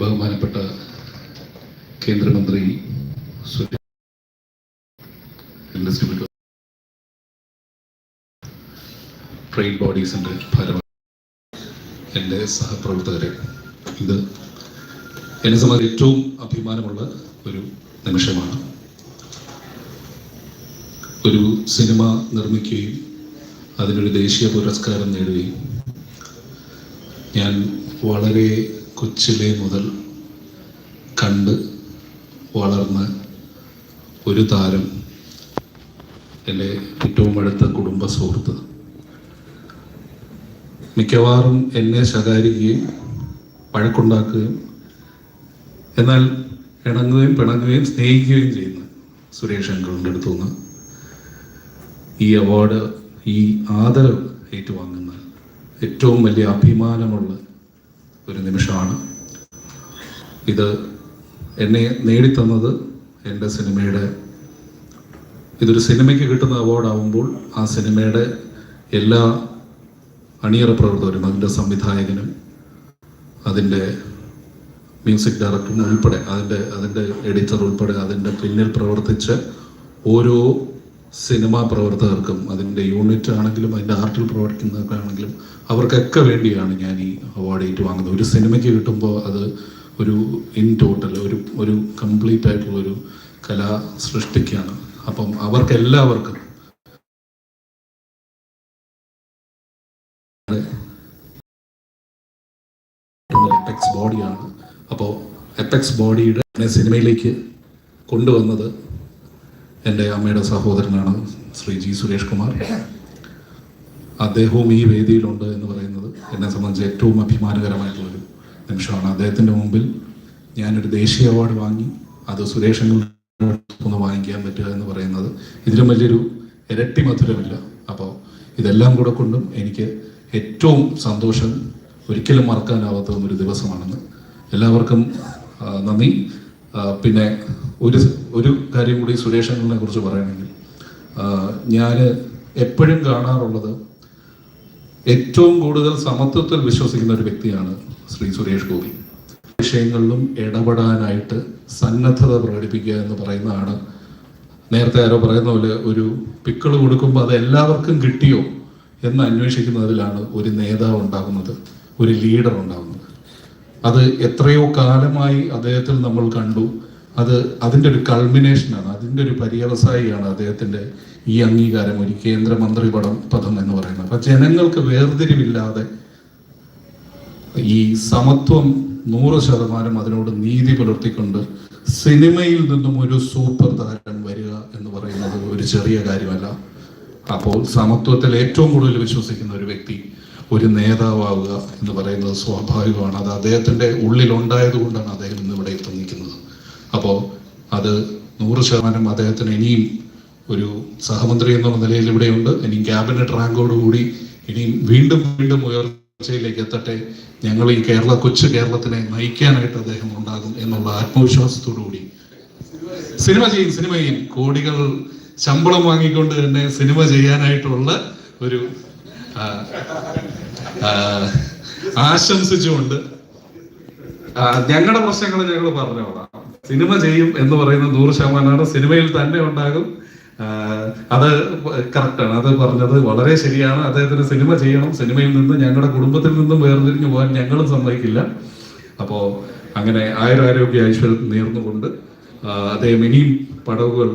ബഹുമാനപ്പെട്ട കേന്ദ്രമന്ത്രി industry trade ബോഡീസിന്റെ ഭാരവാഹി എന്റെ സഹപ്രവർത്തകരെ ഇത് എന്നെ സംബന്ധിച്ച് ഏറ്റവും അഭിമാനമുള്ള ഒരു നിമിഷമാണ്. ഒരു സിനിമ നിർമ്മിക്കുകയും അതിനൊരു ദേശീയ പുരസ്കാരം നേടുകയും ഞാൻ വളരെ കൊച്ചിലെ മുതൽ കണ്ട് വളർന്ന ഒരു താരം എന്റെ ഏറ്റവും അടുത്ത കുടുംബ സുഹൃത്ത്. മിക്കവാറും എന്നെ ശകാരിക്കുകയും വഴക്കുണ്ടാക്കുകയും എന്നാൽ ഇണങ്ങുകയും പിണങ്ങുകയും സ്നേഹിക്കുകയും ചെയ്യുന്ന സുരേഷ് അങ്കിളിന്റെ അടുത്തു നിന്ന് ഈ അവാർഡ് ഈ ആദരവ് ഏറ്റുവാങ്ങുന്ന ഏറ്റവും വലിയ അഭിമാനമുള്ള ഒരു നിമിഷമാണ്. ഇത് എന്നെ നേടിത്തന്നത് എന്റെ സിനിമയുടെ ഇതൊരു സിനിമയ്ക്ക് കിട്ടുന്ന അവാർഡാവുമ്പോൾ ആ സിനിമയുടെ എല്ലാ അണിയറ പ്രവർത്തകരും അതിന്റെ സംവിധായകനും അതിന്റെ മ്യൂസിക് ഡയറക്ടറും ഉൾപ്പെടെ അതിന്റെ അതിന്റെ എഡിറ്റർ ഉൾപ്പെടെ അതിന്റെ പിന്നിൽ പ്രവർത്തിച്ച് ഓരോ സിനിമാ പ്രവർത്തകർക്കും അതിന്റെ യൂണിറ്റ് ആണെങ്കിലും അതിന്റെ ആർട്ടിൽ പ്രവർത്തിക്കുന്നവർക്കാണെങ്കിലും അവർക്കൊക്കെ വേണ്ടിയാണ് ഞാൻ ഈ അവാർഡ് ഏറ്റുവാങ്ങുന്നത് ഒരു സിനിമയ്ക്ക് കിട്ടുമ്പോൾ അത് ഒരു ഇൻ ടോട്ടൽ ഒരു ഒരു കംപ്ലീറ്റ് ആയിട്ടുള്ളൊരു കലാ സൃഷ്ടിക്കാണ്. അപ്പം അവർക്കെല്ലാവർക്കും എപ്പെക്സ് ബോഡിയാണ് അപ്പോൾ എപ്പെക്സ് ബോഡിയുടെ എന്നെ സിനിമയിലേക്ക് കൊണ്ടുവന്നത് എന്റെ അമ്മയുടെ സഹോദരനാണ് ശ്രീ ജി സുരേഷ് കുമാർ. അദ്ദേഹവും ഈ വേദിയിലുണ്ട് എന്ന് പറയുന്നത് എന്നെ സംബന്ധിച്ച് ഏറ്റവും അഭിമാനകരമായിട്ടുള്ളൊരു നിമിഷമാണ്. അദ്ദേഹത്തിന്റെ മുമ്പിൽ ഞാനൊരു ദേശീയ അവാർഡ് വാങ്ങി അത് സുരേഷ് ഒന്ന് വാങ്ങിക്കാൻ പറ്റുക എന്ന് പറയുന്നത് ഇതിലും വലിയൊരു ഇരട്ടി മധുരമില്ല. അപ്പോൾ ഇതെല്ലാം കൂടെ കൊണ്ടും എനിക്ക് ഏറ്റവും സന്തോഷം ഒരിക്കലും മറക്കാനാവാത്ത ഒരു ദിവസമാണെന്ന് എല്ലാവർക്കും നന്ദി. പിന്നെ ഒരു ഒരു കാര്യം കൂടി സുരേഷ് അങ്കിളിനെ കുറിച്ച് പറയുകയാണെങ്കിൽ ഞാൻ എപ്പോഴും കാണാറുള്ളത് ഏറ്റവും കൂടുതൽ സമത്വത്തിൽ വിശ്വസിക്കുന്ന ഒരു വ്യക്തിയാണ് ശ്രീ സുരേഷ് ഗോപി. വിഷയങ്ങളിലും ഇടപെടാനായിട്ട് സന്നദ്ധത പ്രകടിപ്പിക്കുക എന്ന് പറയുന്നതാണ് നേരത്തെ ആരോ പറയുന്ന പോലെ ഒരു പിക്കിൾ കൊടുക്കുമ്പോൾ അത് എല്ലാവർക്കും കിട്ടിയോ? എന്ന് അന്വേഷിക്കുന്നതിലാണ് ഒരു നേതാവ് ഉണ്ടാകുന്നത് ഒരു ലീഡർ ഉണ്ടാകുന്നത്. അത് എത്രയോ കാലമായി അദ്ദേഹത്തിൽ നമ്മൾ കണ്ടു. അത് അതിന്റെ ഒരു കൾമിനേഷനാണ് അതിന്റെ ഒരു പര്യവസായിയാണ് അദ്ദേഹത്തിന്റെ ഈ അംഗീകാരം ഒരു കേന്ദ്രമന്ത്രി പടം പദം എന്ന് പറയുന്നത്. അപ്പം ജനങ്ങൾക്ക് വേർതിരിവില്ലാതെ ഈ സമത്വം നൂറ് ശതമാനം അതിനോട് നീതി പുലർത്തിക്കൊണ്ട് സിനിമയിൽ നിന്നും ഒരു സൂപ്പർ താരം വരിക എന്ന് പറയുന്നത് ഒരു ചെറിയ കാര്യമല്ല. അപ്പോൾ സമത്വത്തിൽ ഏറ്റവും കൂടുതൽ വിശ്വസിക്കുന്ന ഒരു വ്യക്തി ഒരു നേതാവാവുക എന്ന് പറയുന്നത് സ്വാഭാവികമാണ്. അത് അദ്ദേഹത്തിന്റെ ഉള്ളിൽ ഉണ്ടായത് കൊണ്ടാണ് അദ്ദേഹം ഇന്ന് ഇവിടെ എത്തി നിൽക്കുന്നത് അപ്പോൾ അത് നൂറ് ശതമാനം അദ്ദേഹത്തിന് ഇനിയും ഒരു സഹമന്ത്രി എന്നുള്ള നിലയിൽ ഇവിടെയുണ്ട്. ഇനി ക്യാബിനറ്റ് റാങ്കോടുകൂടി ഇനിയും വീണ്ടും വീണ്ടും ഉയർച്ചയിലേക്ക് എത്തട്ടെ. ഞങ്ങൾ ഈ കേരള കൊച്ചു കേരളത്തിനെ നയിക്കാനായിട്ട് അദ്ദേഹം ഉണ്ടാകും എന്നുള്ള ആത്മവിശ്വാസത്തോടു കൂടി സിനിമ ചെയ്യും സിനിമ ചെയ്യും. കോടികൾ ശമ്പളം വാങ്ങിക്കൊണ്ട് തന്നെ സിനിമ ചെയ്യാനായിട്ടുള്ള ഒരു ആശംസിച്ചുകൊണ്ട് ഞങ്ങളുടെ പ്രശ്നങ്ങൾ ഞങ്ങൾ പറഞ്ഞോളാം. സിനിമ ചെയ്യും എന്ന് പറയുന്ന നൂറ് ശതമാനമാണ് സിനിമയിൽ തന്നെ ഉണ്ടാകും. അത് കറക്റ്റാണ്. അത് പറഞ്ഞത് വളരെ ശരിയാണ്. അദ്ദേഹത്തിന് സിനിമ ചെയ്യണം. സിനിമയിൽ നിന്ന് ഞങ്ങളുടെ കുടുംബത്തിൽ നിന്നും വേർതിരിഞ്ഞു പോകാൻ ഞങ്ങളും സമ്മതിക്കില്ല. അപ്പോൾ അങ്ങനെ ആയുരാരോഗ്യ ഐശ്വര്യം നേർന്നുകൊണ്ട് അദ്ദേഹം ഇനിയും പടവുകൾ